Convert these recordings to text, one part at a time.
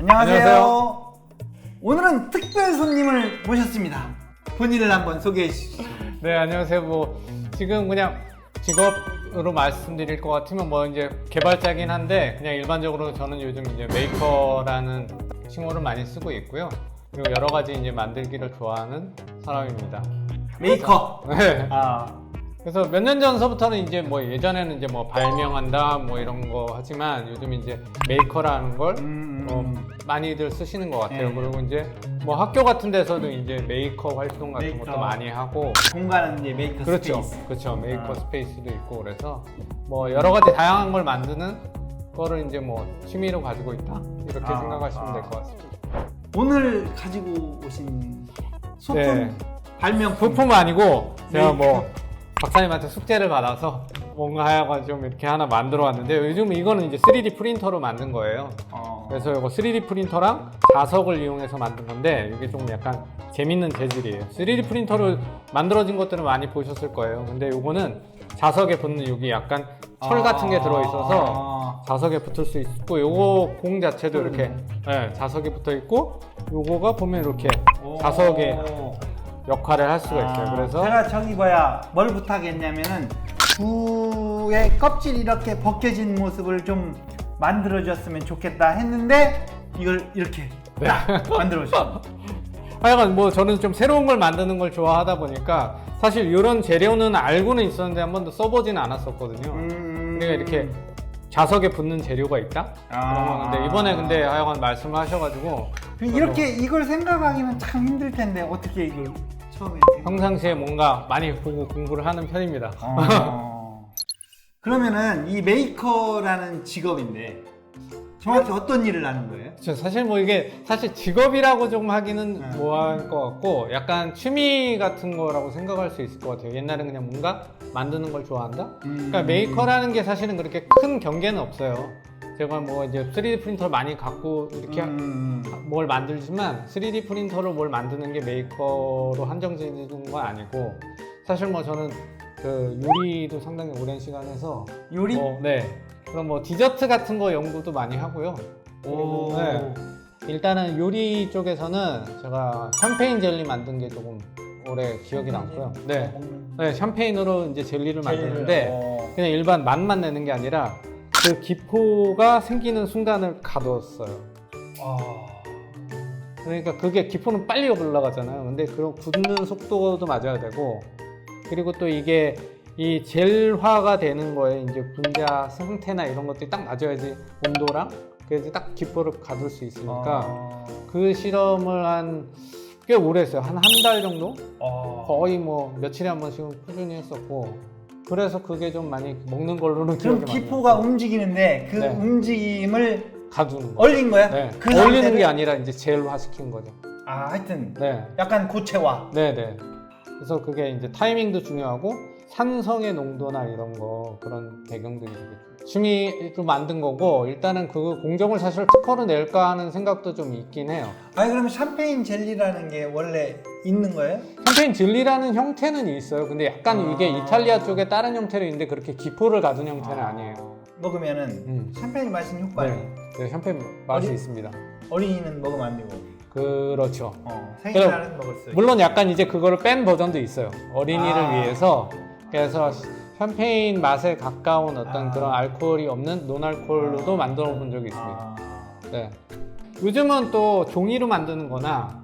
안녕하세요. 안녕하세요. 오늘은 특별 손님을 모셨습니다. 본인을 한번 소개해 주시죠. 네, 안녕하세요. 뭐 지금 그냥 직업으로 말씀드릴 것 같으면 뭐 이제 개발자긴 한데 그냥 일반적으로 저는 요즘 이제 메이커라는 칭호를 많이 쓰고 있고요. 그리고 여러 가지 이제 만들기를 좋아하는 사람입니다. 메이커. 네. 아, 그래서 몇 년 전서부터는 이제 뭐 예전에는 이제 뭐 발명한다 뭐 이런 거 하지만 요즘 이제 메이커라는 걸 음, 어, 음. 많이들 쓰시는 것 같아요. 네. 그리고 이제 뭐 학교 같은 데서도 이제 메이커 활동 같은 메이커. 것도 많이 하고 공간은 이제 메이커 그렇죠. 스페이스. 그렇죠. 메이커 아. 스페이스도 있고 그래서 뭐 여러 가지 다양한 걸 만드는 거를 이제 뭐 취미로 가지고 있다 이렇게 아, 생각하시면 아. 될것 같습니다. 오늘 가지고 오신 소품 네. 발명품. 부품 아니고 제가 메이커. 뭐 박사님한테 숙제를 받아서 뭔가 하여가 좀 이렇게 하나 만들어 왔는데 요즘 이거는 이제 3D 프린터로 만든 거예요. 어, 그래서 이거 3D 프린터랑 자석을 이용해서 만든 건데 이게 좀 약간 재밌는 재질이에요. 3D 프린터로 만들어진 것들은 많이 보셨을 거예요. 근데 이거는 자석에 붙는 여기 약간 철 같은 게 들어 있어서 아, 자석에 붙을 수 있고 요거 공 자체도 이렇게 음. 네, 자석에 붙어 있고 요거가 보면 이렇게 오. 자석의 역할을 할 수가 있어요. 아, 그래서 제가 저기 뭐야 뭘 부탁했냐면은 구의 껍질 이렇게 벗겨진 모습을 좀 만들어줬으면 좋겠다 했는데 이걸 이렇게 네. 딱 만들어줬어. 하여간 뭐 저는 좀 새로운 걸 만드는 걸 좋아하다 보니까 사실 이런 재료는 알고는 있었는데 한 번도 써보지는 않았었거든요. 음. 그러니까 이렇게 자석에 붙는 재료가 있다? 아. 그런 거는데 이번에 근데 하여간 말씀을 하셔가지고 이렇게 이걸 생각하기는 참 힘들 텐데 어떻게 이걸 처음에 평상시에 뭔가 많이 보고 공부를 하는 편입니다. 어. 그러면은 이 메이커라는 직업인데 정확히 어떤 일을 하는 거예요? 저 사실 뭐 이게 사실 직업이라고 좀 하기는 네. 뭐할 것 같고 약간 취미 같은 거라고 생각할 수 있을 것 같아요. 옛날엔 그냥 뭔가 만드는 걸 좋아한다? 그러니까 음. 메이커라는 게 사실은 그렇게 큰 경계는 없어요. 제가 뭐 이제 3D 프린터를 많이 갖고 이렇게 음. 뭘 만들지만 3D 프린터로 뭘 만드는 게 메이커로 한정되는 건 아니고 사실 뭐 저는 그 요리도 상당히 오랜 시간 해서 요리? 뭐, 네 그럼 뭐 디저트 같은 거 연구도 많이 하고요. 오. 네. 일단은 요리 쪽에서는 제가 샴페인 젤리 만든 게 조금 오래 기억이 남고요. 네, 먹는 네 샴페인으로 이제 젤리를 만드는데 어. 그냥 일반 맛만 내는 게 아니라 그 기포가 생기는 순간을 가뒀어요. 어. 그러니까 그게 기포는 빨리 올라가잖아요. 근데 그런 굳는 속도도 맞아야 되고 그리고 또 이게 이 젤화가 되는 거에 이제 분자 상태나 이런 것들이 딱 맞아야지 온도랑 그래야지 딱 기포를 가둘 수 있으니까 어. 그 실험을 한 꽤 오래 했어요. 한 한 달 정도? 어. 거의 뭐 며칠에 한 번씩은 꾸준히 했었고 그래서 그게 좀 많이 먹는 걸로는 그럼 기억이 많이 기포가 나요. 움직이는데 그 네. 움직임을 가두는 거. 얼린 거야? 네. 그 얼리는 상태를- 게 아니라 이제 젤화 시킨 거죠. 아 하여튼 네. 약간 고체화. 네네. 그래서 그게 이제 타이밍도 중요하고 산성의 농도나 이런 거 그런 배경들이 되게 취미로 만든 거고 일단은 그 공정을 사실 특허로 낼까 하는 생각도 좀 있긴 해요. 아니 그러면 샴페인 젤리라는 게 원래 있는 거예요? 샴페인 젤리라는 형태는 있어요. 근데 약간 아. 이게 이탈리아 쪽에 다른 형태로 있는데 그렇게 기포를 가둔 형태는 아 니에요. 먹으면은 음. 샴페인 마시는 효과예요. 네. 네, 샴페인 맛이 어디- 있습니다. 어린이는 먹으면 안 되고 그렇죠. 어, 생일날은 먹을 수. 물론 약간 이제 그거를 뺀 버전도 있어요. 어린이를 아. 위해서. 그래서 샴페인 맛에 가까운 어떤 아. 그런 알코올이 없는 논알코올로도 만들어 본 적이 있습니다. 아. 네. 요즘은 또 종이로 만드는 거나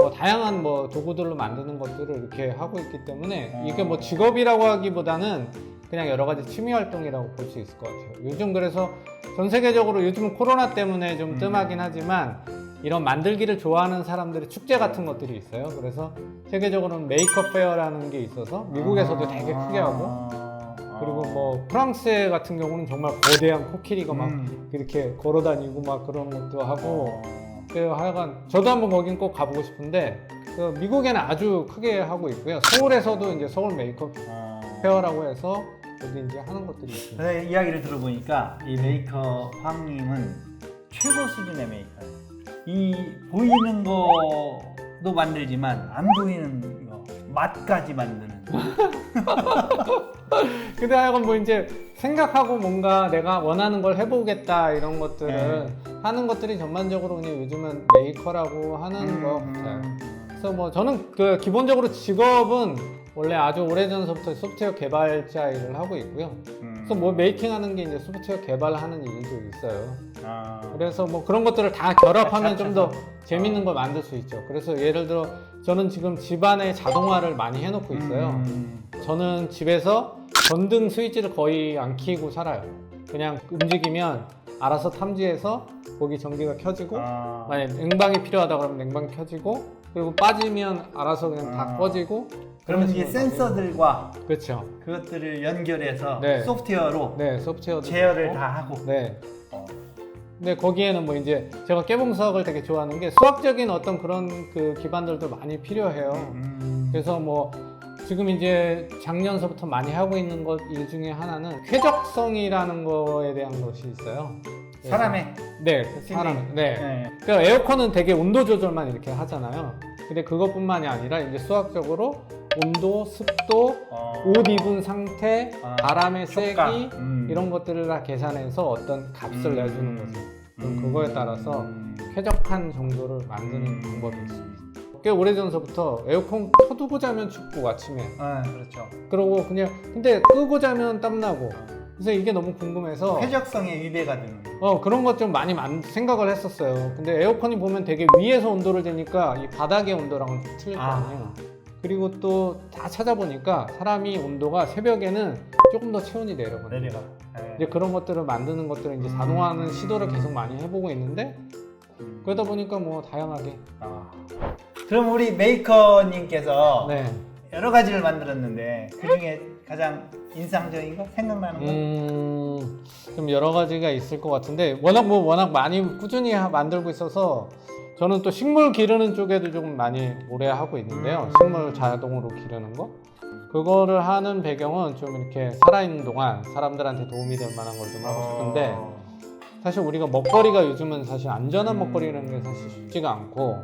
뭐 다양한 뭐 도구들로 만드는 것들을 이렇게 하고 있기 때문에 이게 뭐 직업이라고 하기보다는 그냥 여러 가지 취미 활동이라고 볼 수 있을 것 같아요. 요즘 그래서 전 세계적으로 요즘은 코로나 때문에 좀 음. 뜸하긴 하지만 이런 만들기를 좋아하는 사람들의 축제 같은 것들이 있어요. 그래서 세계적으로는 메이크업 페어라는 게 있어서 미국에서도 되게 크게 하고 아. 그리고 뭐 프랑스 같은 경우는 정말 거대한 코끼리가 막 음. 이렇게 걸어 다니고 막 그런 것도 하고 어. 그 하여간 저도 한번 거긴 꼭 가보고 싶은데 그 미국에는 아주 크게 하고 있고요. 서울에서도 이제 서울 메이크업 어. 페어라고 해서 여기 이제 하는 것들이 있습니다. 네, 이야기를 들어보니까 이 메이커 황님은 최고 수준의 메이커예요. 이 보이는 거도 만들지만 안 보이는 거 맛까지 만드는. 근데 하여간 뭐 이제 생각하고 뭔가 내가 원하는 걸 해보겠다 이런 것들을 하는 것들이 전반적으로 그냥 요즘은 메이커라고 하는 거 같아요. 그래서 뭐 저는 그 기본적으로 직업은 원래 아주 오래전서부터 소프트웨어 개발자 일을 하고 있고요. 그래서 뭐 메이킹하는 게 이제 소프트웨어 개발하는 일도 있어요. 아, 그래서 뭐 그런 것들을 다 결합하면 자, 좀 자, 더 재밌는 걸 만들 수 있죠. 그래서 예를 들어 저는 지금 집안에 자동화를 많이 해놓고 있어요. 음. 저는 집에서 전등 스위치를 거의 안 켜고 살아요. 그냥 움직이면 알아서 탐지해서 거기 전기가 켜지고 아, 만약 냉방이 필요하다 그러면 냉방 켜지고 그리고 빠지면 알아서 그냥 다 아. 꺼지고 그러면 이게 센서들과 그렇죠. 그것들을 연결해서 네. 소프트웨어로 네 소프트웨어도 제어를. 다 하고. 네. 어. 근데 거기에는 뭐 이제 제가 깨봉 수학을 되게 좋아하는 게 수학적인 어떤 그런 그 기반들도 많이 필요해요. 음. 그래서 뭐 지금 이제 작년서부터 많이 하고 있는 것 일 중에 하나는 쾌적성이라는 거에 대한 것이 있어요. 그래서- 사람의 네, 사람 네. 네. 그 에어컨은 되게 온도 조절만 이렇게 하잖아요. 근데 그것뿐만이 아니라 이제 수학적으로 온도, 습도, 어. 옷 입은 상태, 아, 바람의 효과. 세기 음. 이런 것들을 다 계산해서 어떤 값을 음. 내주는 거죠. 그럼 음. 그거에 따라서 음. 쾌적한 정도를 만드는 음. 방법이 있습니다. 꽤 오래전서부터 에어컨 켜두고 자면 춥고 아침에 아, 그렇죠. 그러고 그냥 근데 끄고 자면 땀나고 그래서 이게 너무 궁금해서 쾌적성에 위배가 되는. 어 그런 것 좀 많이 만- 생각을 했었어요. 근데 에어컨이 보면 되게 위에서 온도를 재니까 이 바닥의 온도랑은 좀 틀릴 거 아. 아니에요. 그리고 또 다 찾아보니까 사람이 온도가 새벽에는 조금 더 체온이 내려거든요. 내려가. 네. 이제 그런 것들을 만드는 것들을 이제 자동화하는 음. 시도를 계속 많이 해보고 있는데 음. 그러다 보니까 뭐 다양하게 아. 그럼 우리 메이커님께서 네. 여러 가지를 만들었는데 그 중에 가장 인상적인 거 생각나는 거? 음, 좀 여러 가지가 있을 것 같은데 워낙 뭐 워낙 많이 꾸준히 하- 만들고 있어서 저는 또 식물 기르는 쪽에도 조금 많이 오래 하고 있는데요. 음. 식물 자동으로 기르는 거. 그거를 하는 배경은 좀 이렇게 살아있는 동안 사람들한테 도움이 될 만한 걸 좀 하고 싶은데 어. 사실 우리가 먹거리가 요즘은 사실 안전한 음. 먹거리라는 게 사실 쉽지가 않고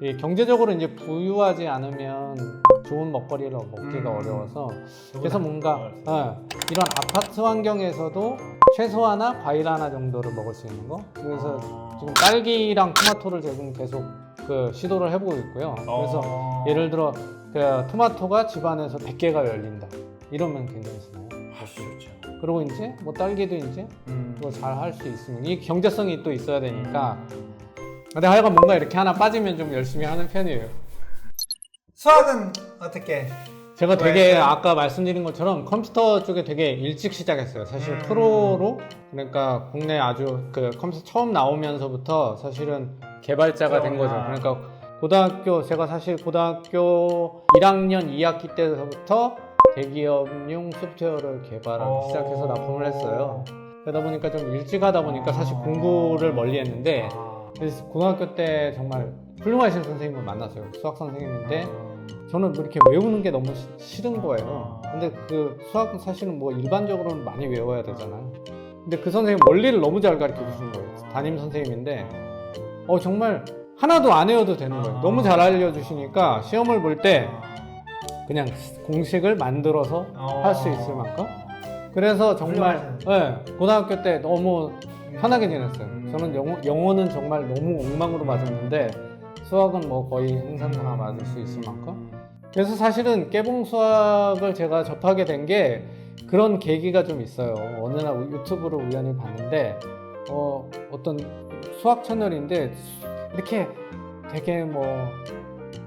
이 경제적으로 이제 부유하지 않으면 좋은 먹거리를 먹기가 음. 어려워서 그래서 뭔가. 어, 이런 아파트 환경에서도 최소 하나 과일 하나 정도를 먹을 수 있는 거. 그래서 어. 지금 딸기랑 토마토를 지금 계속 그 시도를 해보고 있고요. 그래서 어. 예를 들어 그 토마토가 집안에서 100개가 열린다. 이러면 괜찮잖아요. 좋죠. 그리고 이제 뭐 딸기도 이제 음. 그거 잘할 수 있으면 이 경제성이 또 있어야 되니까. 음. 근데 하여간 뭔가 이렇게 하나 빠지면 좀 열심히 하는 편이에요. 수학은 어떻게? 제가 되게 좋아했어요? 아까 말씀드린 것처럼 컴퓨터 쪽에 되게 일찍 시작했어요. 사실 음. 프로로 그러니까 국내 아주 그 컴퓨터 처음 나오면서부터 사실은 개발자가 된 거죠. 그러니까 고등학교 제가 사실 고등학교 1학년 2학기 때부터 대기업용 소프트웨어를 개발하기 오. 시작해서 납품을 했어요. 그러다 보니까 좀 일찍 하다 보니까 사실 아. 공부를 멀리 했는데 아. 그래서 고등학교 때 정말 훌륭하신 선생님을 만났어요. 수학 선생님인데 어. 저는 뭐 이렇게 외우는 게 너무 시- 싫은 거예요. 근데 그 수학은 사실은 뭐 일반적으로는 많이 외워야 되잖아요. 근데 그 선생님 원리를 너무 잘 가르쳐 주신 거예요. 담임 선생님인데, 어, 정말 하나도 안 외워도 되는 거예요. 너무 잘 알려주시니까 시험을 볼 때 그냥 공식을 만들어서 어. 할수 있을 만큼. 그래서 정말, 예, 고등학교 때 너무 편하게 지냈어요. 음. 저는 영어, 영어는 정말 너무 엉망으로 맞았는데, 수학은 뭐 거의 항상 다 맞을 수 있을 만큼. 그래서 사실은 깨봉 수학을 제가 접하게 된 게 그런 계기가 좀 있어요. 어느 날 유튜브를 우연히 봤는데 어, 어떤 수학 채널인데 이렇게 되게 뭐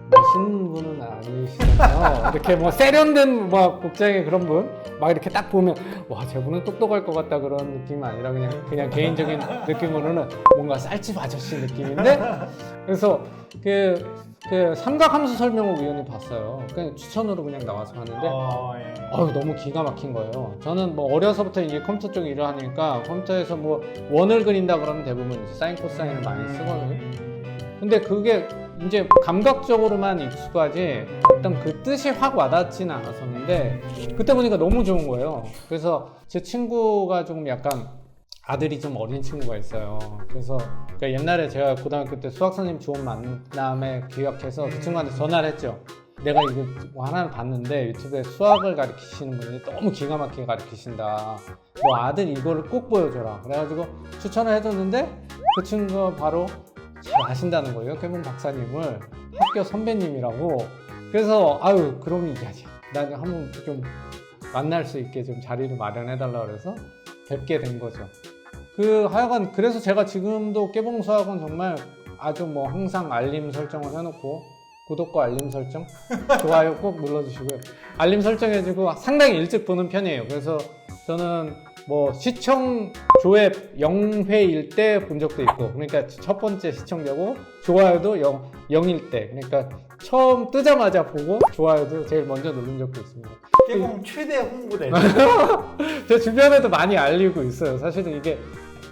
멋있는 분은 아니시잖아요. 이렇게 뭐 세련된 뭐 복장의 그런 분, 막 이렇게 딱 보면 와 저분은 똑똑할 것 같다 그런 느낌이 아니라 그냥 그냥 개인적인 느낌으로는 뭔가 쌀집 아저씨 느낌인데 그래서 그, 그 삼각함수 설명을 우연히 봤어요. 그냥 추천으로 그냥 나와서 봤는데 어, 예. 어우 너무 기가 막힌 거예요. 저는 뭐 어려서부터 이제 컴퓨터 쪽 일을 하니까 컴퓨터에서 뭐 원을 그린다 그러면 대부분 사인 코사인을 많이 쓰거든요. 근데 그게 이제 감각적으로만 익숙하지 어떤 그 뜻이 확 와닿지는 않았었는데 그때 보니까 너무 좋은 거예요. 그래서 제 친구가 조금 약간 아들이 좀 어린 친구가 있어요. 그래서 그러니까 옛날에 제가 고등학교 때 수학 선생님 좋은 만남에 기억해서 그 친구한테 전화를 했죠. 내가 이거 뭐 하나를 봤는데 유튜브에 수학을 가르치시는 분이 너무 기가 막히게 가르치신다. 뭐 아들 이거를 꼭 보여줘라. 그래가지고 추천을 해줬는데 그 친구가 바로 잘 아신다는 거예요. 깨봉 박사님을 학교 선배님이라고. 그래서 아유 그럼 이겨야지. 난 한번 좀 만날 수 있게 좀 자리를 마련해달라 그래서 뵙게 된 거죠. 그 하여간 그래서 제가 지금도 깨봉 수학은 정말 아주 뭐 항상 알림 설정을 해놓고 구독과 알림 설정 좋아요 꼭 눌러주시고요. 알림 설정해주고 상당히 일찍 보는 편이에요. 그래서 저는 뭐 시청 조회 0회일 때 본 적도 있고 그러니까 첫 번째 시청자고 좋아요도 0, 0일 때 그러니까 처음 뜨자마자 보고 좋아요도 제일 먼저 누른 적도 있습니다. 깨봉 최대 홍보대. 제 주변에도 많이 알리고 있어요. 사실은 이게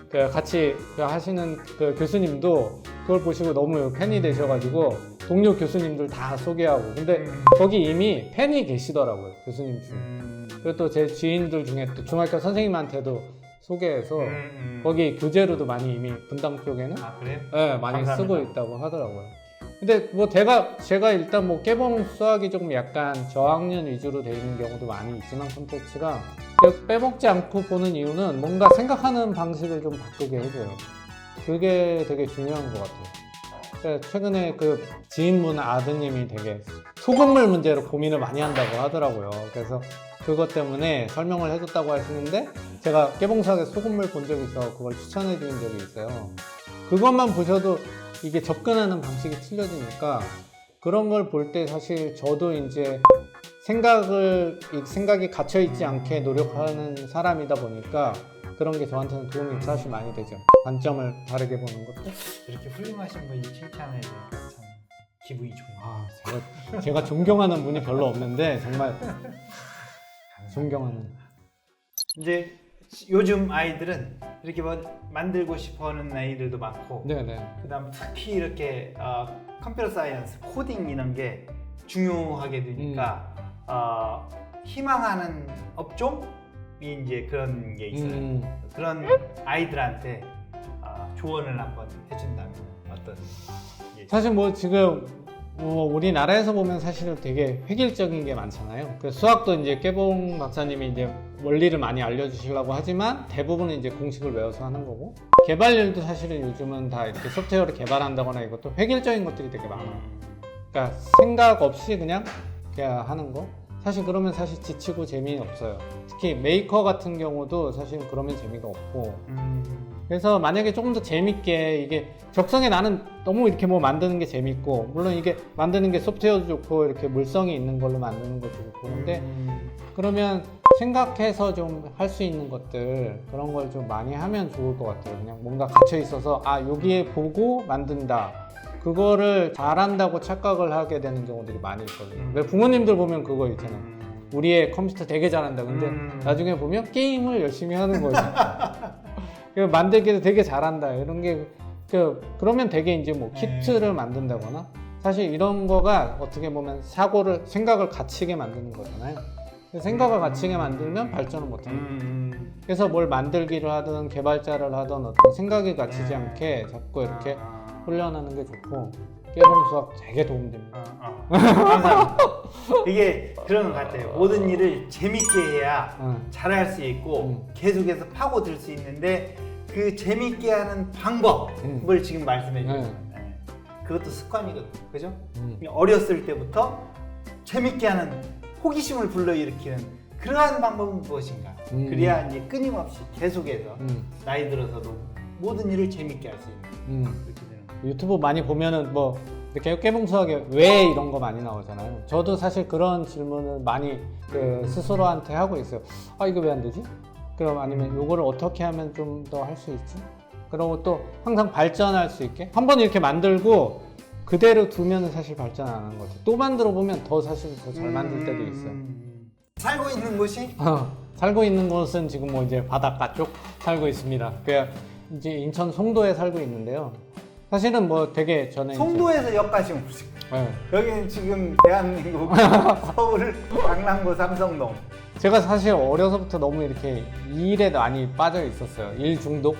그 같이 그 하시는 그 교수님도 그걸 보시고 너무 팬이 되셔가지고 동료 교수님들 다 소개하고 근데 거기 이미 팬이 계시더라고요 교수님 중에. 음. 그리고 또 제 지인들 중에 또 중학교 선생님한테도 소개해서 음, 음. 거기 교재로도 많이 이미 분당 쪽에는 아 그래요? 네, 많이 감사합니다. 쓰고 있다고 하더라고요. 근데 뭐 제가 제가 일단 뭐 깨봉 수학이 조금 약간 저학년 위주로 돼 있는 경우도 많이 있지만 콘텐츠가 그 빼먹지 않고 보는 이유는 뭔가 생각하는 방식을 좀 바꾸게 해줘요. 그게 되게 중요한 것 같아요. 그러니까 최근에 그 지인분 아드님이 되게 소금물 문제로 고민을 많이 한다고 하더라고요. 그래서 그것 때문에 설명을 해줬다고 하시는데 제가 깨봉수학에 소금물 본 적이 있어 그걸 추천해 드린 적이 있어요. 그것만 보셔도 이게 접근하는 방식이 틀려지니까 그런 걸 볼 때 사실 저도 이제 생각을 이 생각이 갇혀 있지 않게 노력하는 사람이다 보니까 그런 게 저한테는 도움이 사실 많이 되죠. 관점을 다르게 보는 것도. 이렇게 훌륭하신 분이 칭찬해 주니까 참 기분이 좋네요. 아, 제가 제가 존경하는 분이 별로 없는데 정말 존경하는. 이제 요즘 아이들은 이렇게 뭐 만들고 싶어하는 아이들도 많고 네네. 그다음 특히 이렇게 어, 컴퓨터 사이언스 코딩 이런 게 중요하게 되니까 어, 희망하는 업종이 이제 그런 게 있어요. 음, 그런 아이들한테 어, 조언을 한번 해준다면 어떤? 게 사실 뭐 지금 뭐 우리나라에서 보면 사실은 되게 획일적인 게 많잖아요. 그 수학도 이제 깨봉 박사님이 이제 원리를 많이 알려주시려고 하지만 대부분은 이제 공식을 외워서 하는 거고 개발 일도 사실은 요즘은 다 이렇게 소프트웨어를 개발한다거나 이것도 획일적인 것들이 되게 많아요. 음, 그러니까 생각 없이 그냥 그냥 하는 거. 사실 그러면 사실 지치고 재미없어요. 특히 메이커 같은 경우도 사실 그러면 재미가 없고 음, 그래서 만약에 조금 더 재밌게 이게 적성에 나는 너무 이렇게 뭐 만드는 게 재밌고 물론 이게 만드는 게 소프트웨어도 좋고 이렇게 물성이 있는 걸로 만드는 것도 좋고 근데 음, 그러면 생각해서 좀 할 수 있는 것들 그런 걸 좀 많이 하면 좋을 것 같아요. 그냥 뭔가 갇혀 있어서 아 여기에 보고 만든다. 그거를 잘한다고 착각을 하게 되는 경우들이 많이 있거든요. 음. 왜 부모님들 보면 그거 있잖아요. 음, 우리의 컴퓨터 되게 잘한다. 근데 음. 나중에 보면 게임을 열심히 하는 거 죠. 그 만들기도 되게 잘한다. 이런 게, 그, 그러면 되게 이제 뭐 네. 키트를 만든다거나 사실 이런 거가 어떻게 보면 사고를, 생각을 갇히게 만드는 거잖아요. 생각을 갇히게 만들면 발전을 못 하는 거예요. 음, 그래서 뭘 만들기를 하든 개발자를 하든 어떤 생각이 갇히지 네. 않게 자꾸 이렇게 아, 훈련하는 게 좋고 깨봉 수학 되게 도움됩니다. 아, 아. 감사합니다. 이게 그런 것 같아요. 모든 일을 재밌게 해야 응. 잘할 수 있고 음. 계속해서 파고들 수 있는데 그 재밌게 하는 방법을 지금 말씀해 주는 네. 네. 그것도 습관이거든요. 그죠? 음. 어렸을 때부터 재밌게 하는 호기심을 불러일으키는 그러한 방법은 무엇인가? 음. 그래야 이제 끊임없이 계속해서 음. 나이 들어서도 모든 일을 재밌게 할 수 있는 음. 그렇게 되는 거예요. 유튜브 많이 보면은 뭐 이렇게 깨봉수하게 왜 이런 거 많이 나오잖아요. 저도 사실 그런 질문을 많이 그 스스로한테 하고 있어요. 아 이거 왜 안 되지? 그럼 아니면 요거를 어떻게 하면 좀 더 할 수 있지? 그리고 또 항상 발전할 수 있게 한 번 이렇게 만들고 그대로 두면은 사실 발전 안 하는 것 같아요. 또 만들어 보면 더 사실 더 잘 만들 때도 있어요. 음. 살고 있는 곳이 어, 살고 있는 곳은 지금 뭐 이제 바닷가 쪽 살고 있습니다. 그 이제 인천 송도에 살고 있는데요. 사실은 뭐 되게 저는 이제- 송도에서 역까지 오시고 네. 여기는 지금 대한민국 서울 강남구 삼성동 제가 사실 어려서부터 너무 이렇게 일에 많이 빠져 있었어요. 일 중독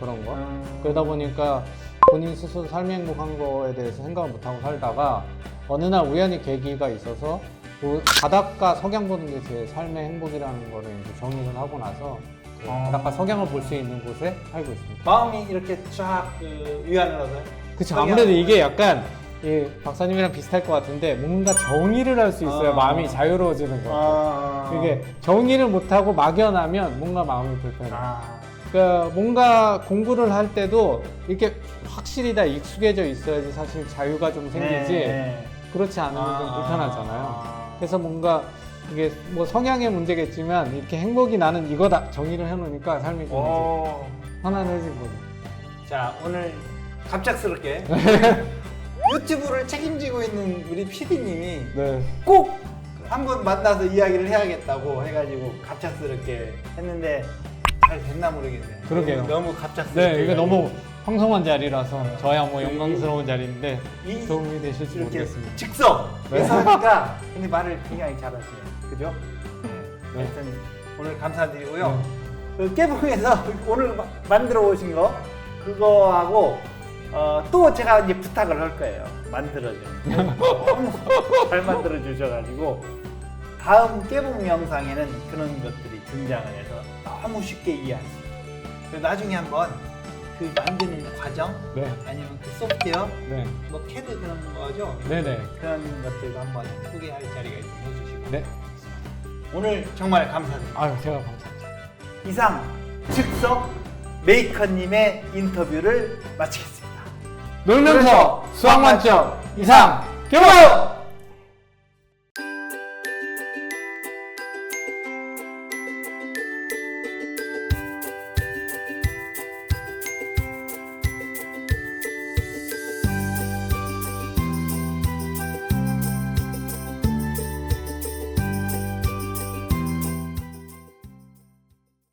그런 거. 음. 그러다 보니까 본인 스스로 삶의 행복한 거에 대해서 생각을 못 하고 살다가 어느 날 우연히 계기가 있어서 그 바닷가 석양 보는 게 제 삶의 행복이라는 거를 이제 정의를 하고 나서 그 어. 바닷가 석양을 볼 수 있는 곳에 살고 있습니다. 마음이 이렇게 쫙그 위안을 얻어요. 그쵸. 아무래도 이게 약간 이 박사님이랑 비슷할 것 같은데 뭔가 정의를 할 수 있어야 아. 마음이 자유로워지는 것 같아요. 아, 이게 정의를 못하고 막연하면 뭔가 마음이 불편해요. 아, 그러니까 뭔가 공부를 할 때도 이렇게 확실히 다 익숙해져 있어야지 사실 자유가 좀 생기지 네. 그렇지 않으면 좀 아. 불편하잖아요. 그래서 뭔가 이게 뭐 성향의 문제겠지만 이렇게 행복이 나는 이거다 정의를 해놓으니까 삶이 좀 오. 편안해진 거죠. 자 오늘 갑작스럽게 유튜브를 책임지고 있는 우리 PD님이 네. 꼭 한번 만나서 이야기를 해야겠다고 해가지고 갑작스럽게 했는데 잘 됐나 모르겠네. 그러게요. 너무, 갑작스럽게. 네, 이게 너무 황송한 자리라서 저야 뭐 이- 영광스러운 자리인데 이- 도움이 되실지 이렇게 모르겠습니다. 즉석에서 하니까 근데 말을 굉장히 잘하세요. 그죠? 네. 네. 하여튼 오늘 감사드리고요. 네. 그 깨봉에서 오늘 마- 만들어 오신 거 그거하고 어, 또 제가 이제 부탁을 할 거예요. 만들어줘. 너무 잘 만들어 주셔가지고 다음 깨봉 영상에는 그런 것들이 등장을 해서 너무 쉽게 이해할 수 있어요. 나중에 한번 그 만드는 과정 네, 아니면 그 소프트웨어 네, 뭐 캐드 그런 거죠. 네, 네, 그런 것들도 한번 소개할 자리가 있으면 해주시고 네. 오늘 정말 감사드립니다. 아유, 제가 감사합니다. 이상 즉석 메이커님의 인터뷰를 마치겠습니다. 놀면서 수학 만점 이상 교육!